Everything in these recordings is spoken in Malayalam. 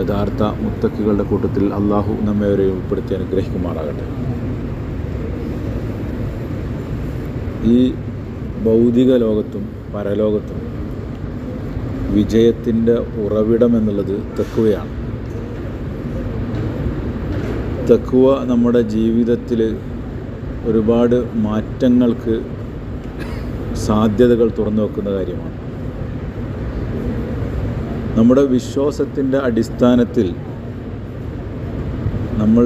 യഥാർത്ഥ മുത്തക്കുകളുടെ കൂട്ടത്തിൽ അള്ളാഹു നമ്മവരെ ഉൾപ്പെടുത്തി അനുഗ്രഹിക്കുമാറാകട്ടെ. ഈ ഭൗതിക ലോകത്തും പരലോകത്തും വിജയത്തിന്റെ ഉറവിടം എന്നുള്ളത് തെക്കുവയാണ്. തെക്കുവ നമ്മുടെ ജീവിതത്തിൽ ഒരുപാട് മാറ്റങ്ങൾക്ക് സാധ്യതകൾ തുറന്നു വെക്കുന്ന കാര്യമാണ്. നമ്മുടെ വിശ്വാസത്തിന്റെ അടിസ്ഥാനത്തിൽ നമ്മൾ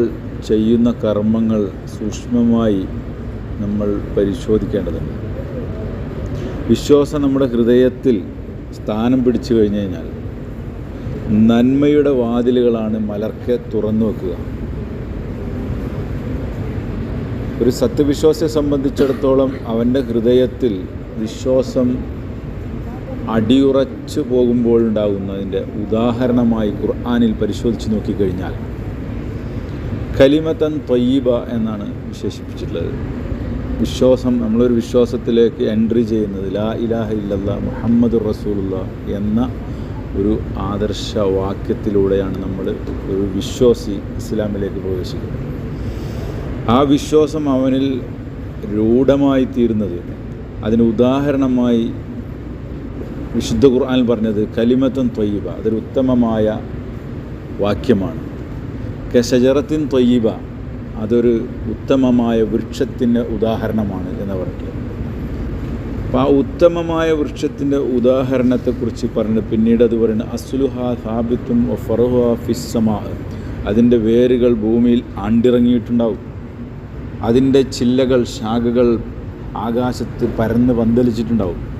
ചെയ്യുന്ന കർമ്മങ്ങൾ സൂക്ഷ്മമായി നമ്മൾ പരിശോധിക്കേണ്ടതുണ്ട്. വിശ്വാസം നമ്മുടെ ഹൃദയത്തിൽ സ്ഥാനം പിടിച്ചു കഴിഞ്ഞു കഴിഞ്ഞാൽ നന്മയുടെ വാതിലുകളാണ് മലർക്കെ തുറന്നു വെക്കുക. ഒരു സത്യവിശ്വാസിയെ സംബന്ധിച്ചിടത്തോളം അവന്റെ ഹൃദയത്തിൽ വിശ്വാസം അടിയുറച്ചു പോകുമ്പോഴുണ്ടാകുന്നതിന്റെ ഉദാഹരണമായി ഖുർആാനിൽ പരിശോധിച്ച് നോക്കിക്കഴിഞ്ഞാൽ കലിമത്തൻ തൊയ്യബ എന്നാണ് വിശേഷിപ്പിച്ചിട്ടുള്ളത്. വിശ്വാസം നമ്മളൊരു വിശ്വാസത്തിലേക്ക് എൻട്രി ചെയ്യുന്നത് ലാ ഇലാഹ ഇല്ലല്ല മുഹമ്മദ് റസൂലുള്ള എന്ന ഒരു ആദർശ വാക്യത്തിലൂടെയാണ് നമ്മൾ ഒരു വിശ്വാസി ഇസ്ലാമിലേക്ക് പ്രവേശിക്കുന്നത്. ആ വിശ്വാസം അവനിൽ രൂഢമായി തീരുന്നത് അതിന് ഉദാഹരണമായി വിശുദ്ധ ഖുർആൻ പറഞ്ഞത് കലിമത്തും തൊയ്യബ അതൊരു ഉത്തമമായ വാക്യമാണ്. കശജറത്തിൻ തൊയ്യബ അതൊരു ഉത്തമമായ വൃക്ഷത്തിന്റെ ഉദാഹരണമാണ് എന്ന് പറഞ്ഞത് അപ്പം ആ ഉത്തമമായ വൃക്ഷത്തിന്റെ ഉദാഹരണത്തെക്കുറിച്ച് പറഞ്ഞ് പിന്നീട് അത് പറയുന്നത് അസ്ലുഹ ഹാബിത്തും ഫറുഹ ഫിസ്സമാ അതിന്റെ വേരുകൾ ഭൂമിയിൽ ആണ്ടിറങ്ങിയിട്ടുണ്ടാവും. അതിന്റെ ചില്ലകൾ ശാഖകൾ ആകാശത്ത് പരന്ന് പന്തലിച്ചിട്ടുണ്ടാവും.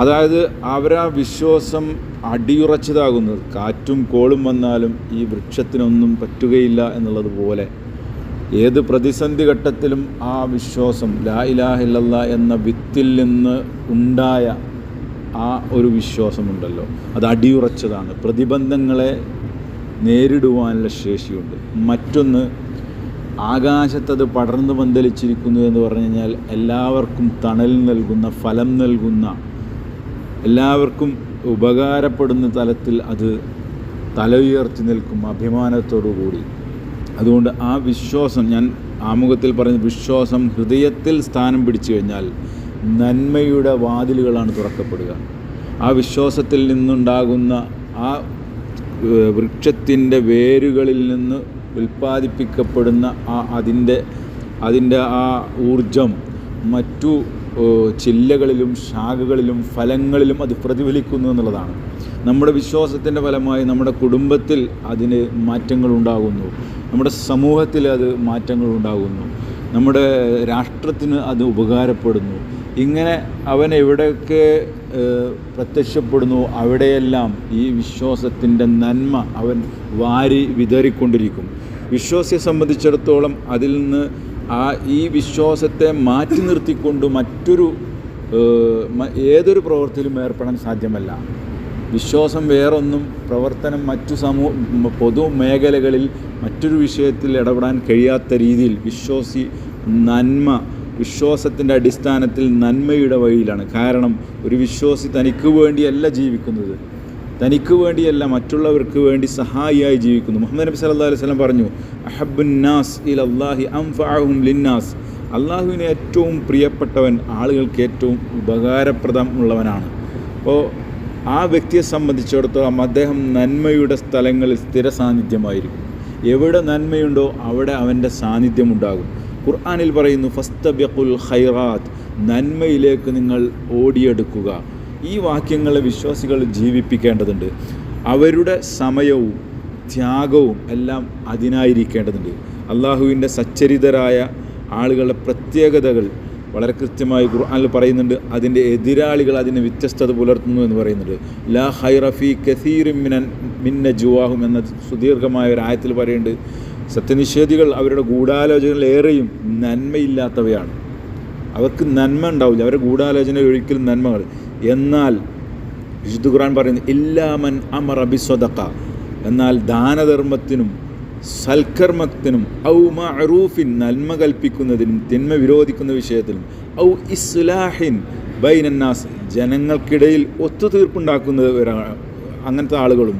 അതായത് അവരാ വിശ്വാസം അടിയുറച്ചതാകുന്നത്. കാറ്റും കോളും വന്നാലും ഈ വൃക്ഷത്തിനൊന്നും പറ്റുകയില്ല എന്നുള്ളതുപോലെ ഏത് പ്രതിസന്ധി ഘട്ടത്തിലും ആ വിശ്വാസം ലാ ഇലാഹില്ല എന്ന വിത്തിൽ നിന്ന് ഉണ്ടായ ആ ഒരു വിശ്വാസമുണ്ടല്ലോ. അത് അടിയുറച്ചതാണ്. പ്രതിബന്ധങ്ങളെ നേരിടുവാനുള്ള ശേഷിയുണ്ട്. മറ്റൊന്ന് ആകാശത്തത് പടർന്നു പന്തലിച്ചിരിക്കുന്നു എന്ന് പറഞ്ഞു കഴിഞ്ഞാൽ എല്ലാവർക്കും തണൽ നൽകുന്ന ഫലം നൽകുന്ന എല്ലാവർക്കും ഉപകാരപ്പെടുന്ന തലത്തിൽ അത് തലയുയർത്തി നിൽക്കും അഭിമാനത്തോടു കൂടി അതുകൊണ്ട് ആ വിശ്വാസം ഞാൻ ആമുഖത്തിൽ പറഞ്ഞ വിശ്വാസം ഹൃദയത്തിൽ സ്ഥാനം പിടിച്ചു കഴിഞ്ഞാൽ നന്മയുടെ വാതിലുകളാണ് തുറക്കപ്പെടുക. ആ വിശ്വാസത്തിൽ നിന്നുണ്ടാകുന്ന ആ വൃക്ഷത്തിന്റെ വേരുകളിൽ നിന്ന് ഉൽപ്പാദിപ്പിക്കപ്പെടുന്ന ആ അതിന്റെ അതിന്റെ ആ ഊർജം മറ്റു ചില്ലകളിലും ശാഖകളിലും ഫലങ്ങളിലും അത് പ്രതിഫലിക്കുന്നു എന്നുള്ളതാണ്. നമ്മുടെ വിശ്വാസത്തിന്റെ ഫലമായി നമ്മുടെ കുടുംബത്തിൽ അതിന് മാറ്റങ്ങൾ ഉണ്ടാകുന്നു. നമ്മുടെ സമൂഹത്തിൽ അത് മാറ്റങ്ങൾ ഉണ്ടാകുന്നു. നമ്മുടെ രാഷ്ട്രത്തിന് അത് ഉപകാരപ്പെടുന്നു. ഇങ്ങനെ അവൻ എവിടെയൊക്കെ പ്രത്യക്ഷപ്പെടുന്നു അവിടെയെല്ലാം ഈ വിശ്വാസത്തിന്റെ നന്മ അവൻ വാരി വിതറിക്കൊണ്ടിരിക്കും. വിശ്വാസിയെ സംബന്ധിച്ചിടത്തോളം അതിൽ നിന്ന് ആ ഈ വിശ്വാസത്തെ മാറ്റി നിർത്തിക്കൊണ്ട് മറ്റൊരു ഏതൊരു പ്രവൃത്തിയിലും ഏർപ്പെടാൻ സാധ്യമല്ല. വിശ്വാസം വേറൊന്നും പ്രവർത്തനം മറ്റു സമൂഹ പൊതു മേഖലകളിൽ മറ്റൊരു വിഷയത്തിൽ ഇടപെടാൻ കഴിയാത്ത രീതിയിൽ വിശ്വാസി നന്മ വിശ്വാസത്തിന്റെ അടിസ്ഥാനത്തിൽ നന്മയുടെ വഴിയിലാണ്. കാരണം ഒരു വിശ്വാസി തനിക്ക് വേണ്ടിയല്ല ജീവിക്കുന്നത്. തനിക്ക് വേണ്ടിയല്ല മറ്റുള്ളവർക്ക് വേണ്ടി സഹായിയായി ജീവിക്കുന്നു. മുഹമ്മദ് നബി സല്ലാ അലൈഹി സ്വലം പറഞ്ഞു അഹബുന്നാസ് ഇൽ അള്ളാഹി അംഫാഹും ലിന്നാസ്. അള്ളാഹുവിന് ഏറ്റവും പ്രിയപ്പെട്ടവൻ ആളുകൾക്ക് ഏറ്റവും ഉപകാരപ്രദമുള്ളവനാണ് അപ്പോൾ ആ വ്യക്തിയെ സംബന്ധിച്ചിടത്തോളം അദ്ദേഹം നന്മയുടെ സ്ഥലങ്ങളിൽ സ്ഥിര സാന്നിധ്യമായിരിക്കും എവിടെ നന്മയുണ്ടോ അവിടെ അവന്റെ സാന്നിധ്യമുണ്ടാകും. ഖുർആാനിൽ പറയുന്നു ഫസ്തബിഖുൽ ഖൈറാത്ത്. നന്മയിലേക്ക് നിങ്ങൾ ഓടിയെടുക്കുക. ഈ വാക്യങ്ങളെ വിശ്വാസികൾ ജീവിപ്പിക്കേണ്ടതുണ്ട്. അവരുടെ സമയവും ത്യാഗവും എല്ലാം അതിനായിരിക്കേണ്ടതുണ്ട്. അള്ളാഹുവിന്റെ സച്ചരിതരായ ആളുകളുടെ പ്രത്യേകതകൾ വളരെ കൃത്യമായി ഖുർആനിൽ പറയുന്നുണ്ട്. അതിന്റെ എതിരാളികൾ അതിന് വ്യത്യസ്തത പുലർത്തുന്നു എന്ന് പറയുന്നുണ്ട്. ലാ ഹൈറഫി കസീറും മിനൻ മിന്ന ജുവാഹും എന്ന സുദീർഘമായ ഒരു ആയത്തിൽ പറയുന്നുണ്ട്. സത്യനിഷേധികൾ അവരുടെ ഗൂഢാലോചനകൾ ഏറെയും നന്മയില്ലാത്തവയാണ്. അവർക്ക് നന്മ ഉണ്ടാവില്ല. അവരുടെ ഗൂഢാലോചന ഒരിക്കലും നന്മകൾ എന്നാൽ വിശുദ്ധ ഖുർആൻ പറയുന്നു ഇല്ലാമൻ അമർ അബിസ്വദക്ക എന്നാൽ ദാനധർമ്മത്തിനും സൽക്കർമ്മത്തിനും ഔ മഅറൂഫിൻ നന്മ കൽപ്പിക്കുന്നതിനും തിന്മ വിരോധിക്കുന്ന വിഷയത്തിലും ഔ ഇസ്ലാഹിൻ ബൈനന്നാസ് ജനങ്ങൾക്കിടയിൽ ഒത്തുതീർപ്പുണ്ടാക്കുന്നത് അങ്ങനത്തെ ആളുകളും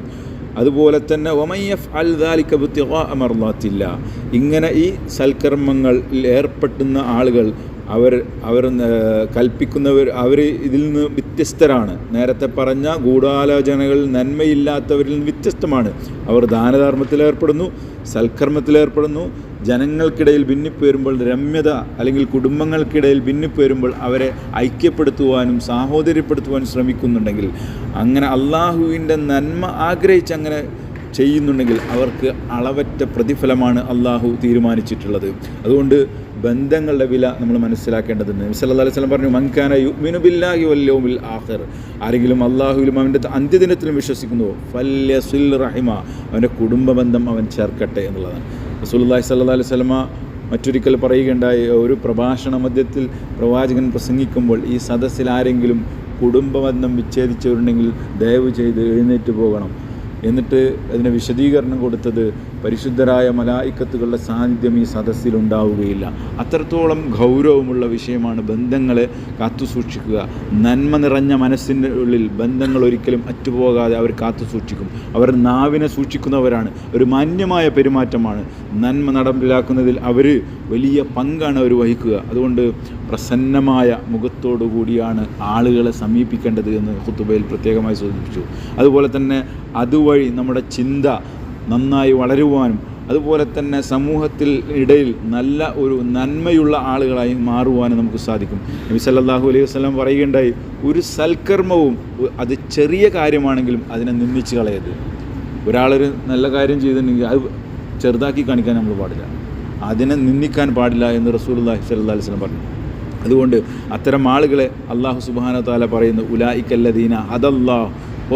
അതുപോലെ തന്നെ ഒമയ്യഫ് അൽ ദാലിക്കബുത്തി അമർന്നാത്തില്ല ഇങ്ങനെ ഈ സൽക്കർമ്മങ്ങളിൽ ഏർപ്പെടുന്ന ആളുകൾ അവർ അവർ കൽപ്പിക്കുന്നവർ അവർ ഇതിൽ നിന്ന് വ്യത്യസ്തരാണ്. നേരത്തെ പറഞ്ഞ ഗൂഢാലോചനകൾ നന്മയില്ലാത്തവരിൽ നിന്ന് വ്യത്യസ്തമാണ്. അവർ ദാനധർമ്മത്തിലേർപ്പെടുന്നു സൽക്കർമ്മത്തിലേർപ്പെടുന്നു ജനങ്ങൾക്കിടയിൽ ഭിന്നിപ്പ് വരുമ്പോൾ രമ്യത അല്ലെങ്കിൽ കുടുംബങ്ങൾക്കിടയിൽ ഭിന്നിപ്പ് വരുമ്പോൾ അവരെ ഐക്യപ്പെടുത്തുവാനും സാഹോദര്യപ്പെടുത്തുവാനും ശ്രമിക്കുന്നുണ്ടെങ്കിൽ അങ്ങനെ അള്ളാഹുവിന്റെ നന്മ ആഗ്രഹിച്ച് അങ്ങനെ ചെയ്യുന്നുണ്ടെങ്കിൽ അവർക്ക് അളവറ്റ പ്രതിഫലമാണ് അള്ളാഹു തീരുമാനിച്ചിട്ടുള്ളത്. അതുകൊണ്ട് ബന്ധങ്ങളുടെ വില നമ്മൾ മനസ്സിലാക്കേണ്ടതുണ്ട്. സല്ലല്ലാഹു അലൈഹി വസല്ലം പറഞ്ഞു മങ്കാന യുഅ്മിനു ബില്ലാഹി വൽ യൗമിൽ ആഖിർ. ആരെങ്കിലും അള്ളാഹുവിലും അവന്റെ അന്ത്യദിനത്തിലും വിശ്വസിക്കുന്നു ഫല്യസിൽ റഹിമ. അവന്റെ കുടുംബ ബന്ധം അവൻ ചേർക്കട്ടെ എന്നുള്ളതാണ്. റസൂലുള്ളാഹി സല്ലാ അലൈഹി വസല്ലമ മറ്റൊരിക്കൽ പറയുകയുണ്ടായി ഒരു പ്രഭാഷണ മധ്യത്തിൽ പ്രവാചകൻ പ്രസംഗിക്കുമ്പോൾ ഈ സദസ്സിൽ ആരെങ്കിലും കുടുംബബന്ധം വിച്ഛേദിച്ചവരുണ്ടെങ്കിൽ ദയവ് ചെയ്ത് എഴുന്നേറ്റ് പോകണം. എന്നിട്ട് അതിന് വിശദീകരണം കൊടുത്തത് പരിശുദ്ധരായ മലായിക്കത്തുകളുടെ സാന്നിധ്യം ഈ സദസ്സിൽ ഉണ്ടാവുകയില്ല അത്രത്തോളം ഗൗരവമുള്ള വിഷയമാണ് ബന്ധങ്ങളെ കാത്തു സൂക്ഷിക്കുക നന്മ നിറഞ്ഞ മനസ്സിന്റെ ഉള്ളിൽ ബന്ധങ്ങൾ ഒരിക്കലും അറ്റുപോകാതെ അവർ കാത്തു സൂക്ഷിക്കും അവർ നാവിനെ സൂക്ഷിക്കുന്നവരാണ്. ഒരു മാന്യമായ പെരുമാറ്റമാണ്. നന്മ നടപ്പിലാക്കുന്നതിൽ അവർ വലിയ പങ്കാണ് അവർ വഹിക്കുക. അതുകൊണ്ട് പ്രസന്നമായ മുഖത്തോടു കൂടിയാണ് ആളുകളെ സമീപിക്കേണ്ടത് എന്ന് ഹുത്തുബയിൽ പ്രത്യേകമായി സൂചിപ്പിച്ചു. അതുപോലെ തന്നെ അതുവഴി നമ്മുടെ ചിന്ത നന്നായി വളരുവാനും അതുപോലെ തന്നെ സമൂഹത്തിൽ ഇടയിൽ നല്ല ഒരു നന്മയുള്ള ആളുകളായി മാറുവാനും നമുക്ക് സാധിക്കും. നബി സല്ലാഹു അലൈഹി വസല്ലം പറയുകയുണ്ടായി ഒരു സൽക്കർമ്മവും അത് ചെറിയ കാര്യമാണെങ്കിലും അതിനെ നിന്ദിച്ച് കളയരുത്. ഒരാളൊരു നല്ല കാര്യം ചെയ്തിട്ടുണ്ടെങ്കിൽ അത് ചെറുതാക്കി കാണിക്കാൻ നമ്മൾ പാടില്ല. അതിനെ നിന്ദിക്കാൻ പാടില്ല എന്ന് റസൂലുള്ളാഹി സല്ലാ അലൈഹി വസ്ലം പറഞ്ഞു. അതുകൊണ്ട് അത്തരം ആളുകളെ അള്ളാഹു സുബാന താല പറയുന്നു ഉലായിക്കല്ലദീന ഹദല്ലാ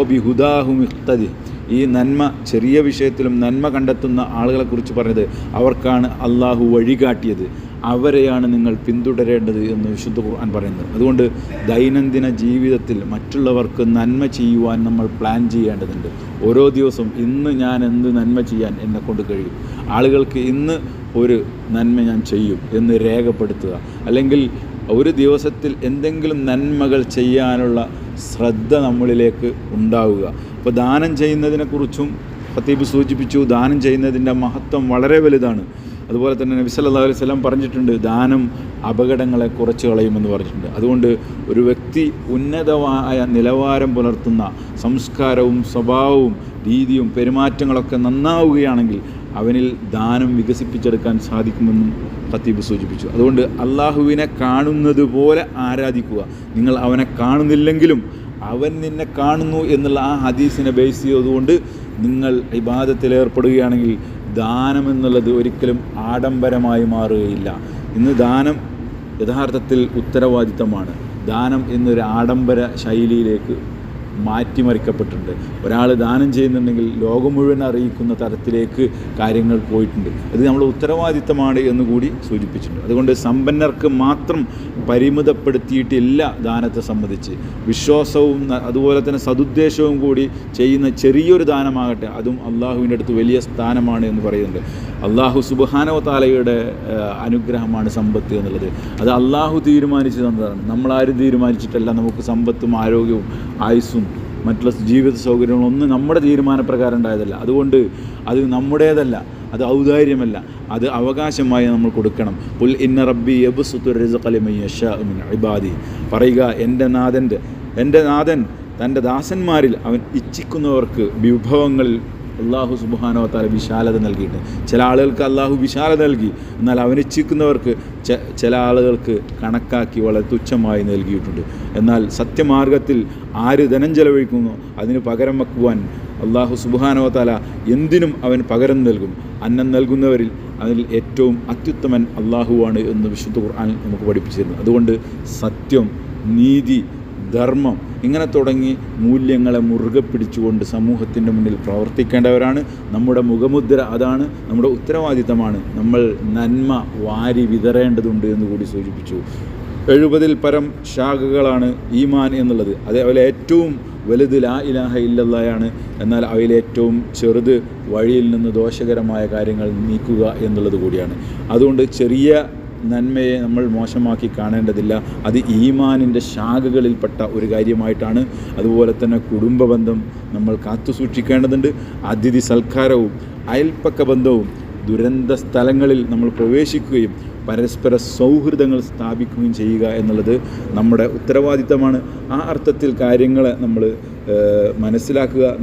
ഓ ബി ഹുദാഹു മിഖ്തദി ഈ നന്മ ചെറിയ വിഷയത്തിലും നന്മ കണ്ടെത്തുന്ന ആളുകളെക്കുറിച്ച് പറഞ്ഞത് അവർക്കാണ് അള്ളാഹു വഴികാട്ടിയത്. അവരെയാണ് നിങ്ങൾ പിന്തുടരേണ്ടത് എന്ന് വിശുദ്ധ ഖുർആൻ പറയുന്നത് അതുകൊണ്ട് ദൈനംദിന ജീവിതത്തിൽ മറ്റുള്ളവർക്ക് നന്മ ചെയ്യുവാൻ നമ്മൾ പ്ലാൻ ചെയ്യേണ്ടതുണ്ട്. ഓരോ ദിവസവും ഇന്ന് ഞാൻ എന്ത് നന്മ ചെയ്യാൻ എന്നെ കൊണ്ട് കഴിയും? ആളുകൾക്ക് ഇന്ന് ഒരു നന്മ ഞാൻ ചെയ്യും എന്ന് രേഖപ്പെടുത്തുക. അല്ലെങ്കിൽ ഒരു ദിവസത്തിൽ എന്തെങ്കിലും നന്മകൾ ചെയ്യാനുള്ള ശ്രദ്ധ നമ്മളിലേക്ക് ഉണ്ടാവുക. അപ്പോൾ ദാനം ചെയ്യുന്നതിനെക്കുറിച്ചും ഖത്തീബ് സൂചിപ്പിച്ചു ദാനം ചെയ്യുന്നതിന്റെ മഹത്വം വളരെ വലുതാണ്. അതുപോലെ തന്നെ നബി സല്ലല്ലാഹു അലൈഹി വസല്ലം പറഞ്ഞിട്ടുണ്ട് ദാനം അപകടങ്ങളെ കുറച്ച് കളയുമെന്ന് പറഞ്ഞിട്ടുണ്ട്. അതുകൊണ്ട് ഒരു വ്യക്തി ഉന്നതമായ നിലവാരം പുലർത്തുന്ന സംസ്കാരവും സ്വഭാവവും രീതിയും പെരുമാറ്റങ്ങളൊക്കെ നന്നാവുകയാണെങ്കിൽ അവനിൽ ദാനം വികസിപ്പിച്ചെടുക്കാൻ സാധിക്കുമെന്നും ഖത്തീബ് സൂചിപ്പിച്ചു. അതുകൊണ്ട് അള്ളാഹുവിനെ കാണുന്നത് പോലെ ആരാധിക്കുക. നിങ്ങൾ അവനെ കാണുന്നില്ലെങ്കിലും അവൻ നിന്നെ കാണുന്നു എന്നുള്ള ആ ഹദീസിനെ ബേസ് ചെയ്തുകൊണ്ട് നിങ്ങൾ ഇബാദത്തിൽ ഏർപ്പെടുകയാണെങ്കിൽ ദാനം എന്നുള്ളത് ഒരിക്കലും ആഡംബരമായി മാറുകയില്ല. ഇന്ന് ദാനം യഥാർത്ഥത്തിൽ ഉത്തരവാദിത്തമാണ്. ദാനം എന്നൊരു ആഡംബര ശൈലിയിലേക്ക് മാറ്റിമറിക്കപ്പെട്ടിട്ടുണ്ട്. ഒരാൾ ദാനം ചെയ്യുന്നുണ്ടെങ്കിൽ ലോകം മുഴുവൻ അറിയിക്കുന്ന തരത്തിലേക്ക് കാര്യങ്ങൾ പോയിട്ടുണ്ട്. അത് നമ്മൾ ഉത്തരവാദിത്തമാണ് എന്ന് കൂടി സൂചിപ്പിച്ചിട്ടുണ്ട്. അതുകൊണ്ട് സമ്പന്നർക്ക് മാത്രം പരിമിതപ്പെടുത്തിയിട്ടില്ല ദാനത്തെ സംബന്ധിച്ച്. വിശ്വാസവും അതുപോലെ തന്നെ സതുദ്ദേശവും കൂടി ചെയ്യുന്ന ചെറിയൊരു ദാനമാകട്ടെ അതും അള്ളാഹുവിന്റെ അടുത്ത് വലിയ സ്ഥാനമാണ് എന്ന് പറയുന്നുണ്ട്. അള്ളാഹു സുബാനോ താലയുടെ അനുഗ്രഹമാണ് സമ്പത്ത് എന്നുള്ളത്. അത് അള്ളാഹു തീരുമാനിച്ചു തന്നതാണ്. നമ്മളാരും തീരുമാനിച്ചിട്ടല്ല. നമുക്ക് സമ്പത്തും ആരോഗ്യവും ആയുസ്സും മറ്റുള്ള ജീവിത സൗകര്യങ്ങളൊന്നും നമ്മുടെ തീരുമാനപ്രകാരം ഉണ്ടായതല്ല. അതുകൊണ്ട് അത് നമ്മുടേതല്ല അത് ഔദാര്യമല്ല അത് അവകാശമായി നമ്മൾ കൊടുക്കണം. പുൽ ഇന്ന റബ്ബി ഇബാദി. പറയുക എന്റെ നാഥന്റെ എന്റെ നാഥൻ തന്റെ ദാസന്മാരിൽ അവൻ ഇച്ഛിക്കുന്നവർക്ക് വിഭവങ്ങളിൽ അള്ളാഹു സുബാനോ താല വിശാലത നൽകിയിട്ടുണ്ട് ചില ആളുകൾക്ക് അള്ളാഹു വിശാലത നൽകി. എന്നാൽ അവൻ ഇച്ഛിക്കുന്നവർക്ക് ചില ആളുകൾക്ക് കണക്കാക്കി വളരെ തുച്ഛമായി നൽകിയിട്ടുണ്ട്. എന്നാൽ സത്യമാർഗത്തിൽ ആര് ധനം ചെലവഴിക്കുന്നു? അതിന് പകരം വെക്കുവാൻ അള്ളാഹു സുബാനോ താല എന്തിനും അവൻ പകരം നൽകും. അന്നം നൽകുന്നവരിൽ അതിൽ ഏറ്റവും അത്യുത്തമൻ അള്ളാഹുവാണ് എന്ന് വിശുദ്ധ ഖുർആൻ നമുക്ക് പഠിപ്പിച്ചിരുന്നു. അതുകൊണ്ട് സത്യം നീതി ധർമ്മം ഇങ്ങനെ തുടങ്ങി മൂല്യങ്ങളെ മുറുകെ പിടിച്ചുകൊണ്ട് സമൂഹത്തിന്റെ മുന്നിൽ പ്രവർത്തിക്കേണ്ടവരാണ്. നമ്മുടെ മുഖമുദ്ര അതാണ് നമ്മുടെ ഉത്തരവാദിത്തമാണ്. നമ്മൾ നന്മ വാരി വിതറേണ്ടതുണ്ട് എന്ന് കൂടി സൂചിപ്പിച്ചു. എഴുപതിൽ പരം ശാഖകളാണ് ഈമാൻ എന്നുള്ളത്. അതേപോലെ ഏറ്റവും വലുത് ലാ ഇലാഹ ഇല്ലല്ലയാണ്. എന്നാൽ അവയിലേറ്റവും ചെറുത് വഴിയിൽ നിന്ന് ദോഷകരമായ കാര്യങ്ങൾ നീക്കുക എന്നുള്ളത് കൂടിയാണ്. അതുകൊണ്ട് ചെറിയ നന്മയെ നമ്മൾ മോശമാക്കി കാണേണ്ടതില്ല. അത് ഈമാനിന്റെ ശാഖകളിൽപ്പെട്ട ഒരു കാര്യമായിട്ടാണ്. അതുപോലെ തന്നെ കുടുംബ ബന്ധം നമ്മൾ കാത്തു സൂക്ഷിക്കേണ്ടതുണ്ട്. അതിഥി സൽക്കാരവും അയൽപ്പക്ക ബന്ധവും ദുരന്ത സ്ഥലങ്ങളിൽ നമ്മൾ പ്രവേശിക്കുകയും പരസ്പര സൗഹൃദങ്ങൾ സ്ഥാപിക്കുകയും ചെയ്യുക എന്നുള്ളത് നമ്മുടെ ഉത്തരവാദിത്തമാണ്. ആ അർത്ഥത്തിൽ കാര്യങ്ങളെ നമ്മൾ മനസ്സിലാക്കുക